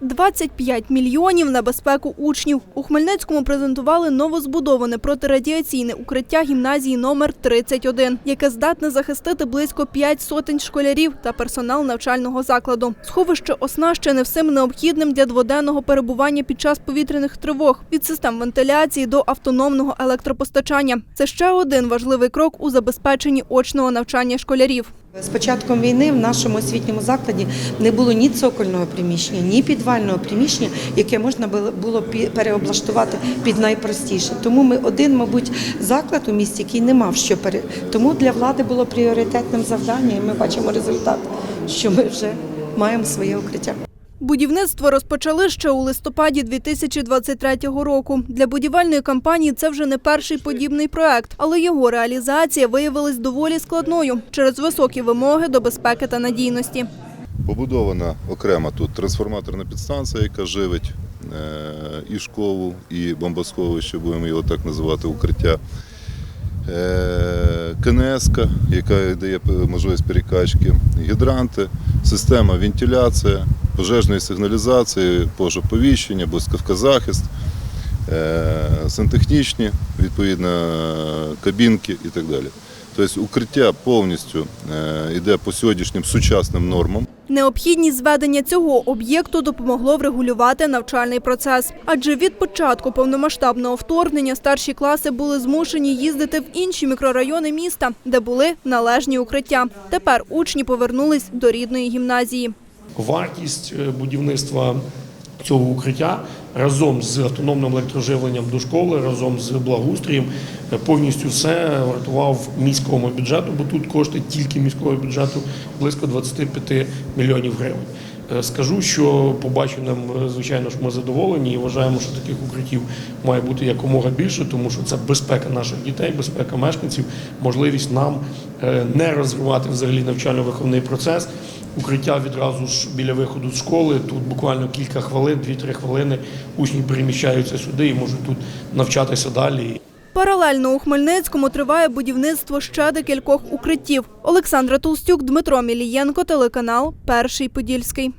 25 мільйонів на безпеку учнів. У Хмельницькому презентували новозбудоване протирадіаційне укриття гімназії номер 31, яке здатне захистити близько 5 сотень школярів та персонал навчального закладу. Сховище оснащене всім необхідним для дводенного перебування під час повітряних тривог від систем вентиляції до автономного електропостачання. Це ще один важливий крок у забезпеченні очного навчання школярів. З початком війни в нашому освітньому закладі не було ні цокольного приміщення, ні підвального приміщення, яке можна було- переоблаштувати під найпростіше. Тому ми один, мабуть, заклад у місті, який не мав що пере. Тому для влади було пріоритетним завданням, і ми бачимо результат, що ми вже маємо своє укриття. Будівництво розпочали ще у листопаді 2023 року. Для будівельної компанії це вже не перший подібний проект, але його реалізація виявилась доволі складною через високі вимоги до безпеки та надійності. Побудована окрема тут трансформаторна підстанція, яка живить е, і школу, і бомбосховище, будемо його так називати, укриття. Е, КНС, яка дає можливість перекачки, гідранти, система вентиляції, пожежної сигналізації, пожежоповіщення, блискавкозахист, е, сантехнічні, відповідно, кабінки і так далі. Тобто укриття повністю е, йде по сьогоднішнім сучасним нормам. Необхідність зведення цього об'єкту допомогло врегулювати навчальний процес. Адже від початку повномасштабного вторгнення старші класи були змушені їздити в інші мікрорайони міста, де були належні укриття. Тепер учні повернулись до рідної гімназії. Вартість е, будівництва цього укриття разом з автономним електроживленням до школи, разом з благоустрієм, е, повністю все вартував міському бюджету, бо тут кошти тільки міського бюджету близько 25 мільйонів гривень. Е, Скажу, що побаченим, звичайно ж, ми задоволені і вважаємо, що таких укриттів має бути якомога більше, тому що це безпека наших дітей, безпека мешканців, можливість нам не розривати взагалі навчально-виховний процес. Укриття відразу ж біля виходу з школи. Тут буквально кілька хвилин, 2-3 хвилини учні переміщаються сюди і можуть тут навчатися далі. Паралельно у Хмельницькому триває будівництво ще декількох укриттів. Олександра Толстюк, Дмитро Мілієнко, телеканал Перший Подільський.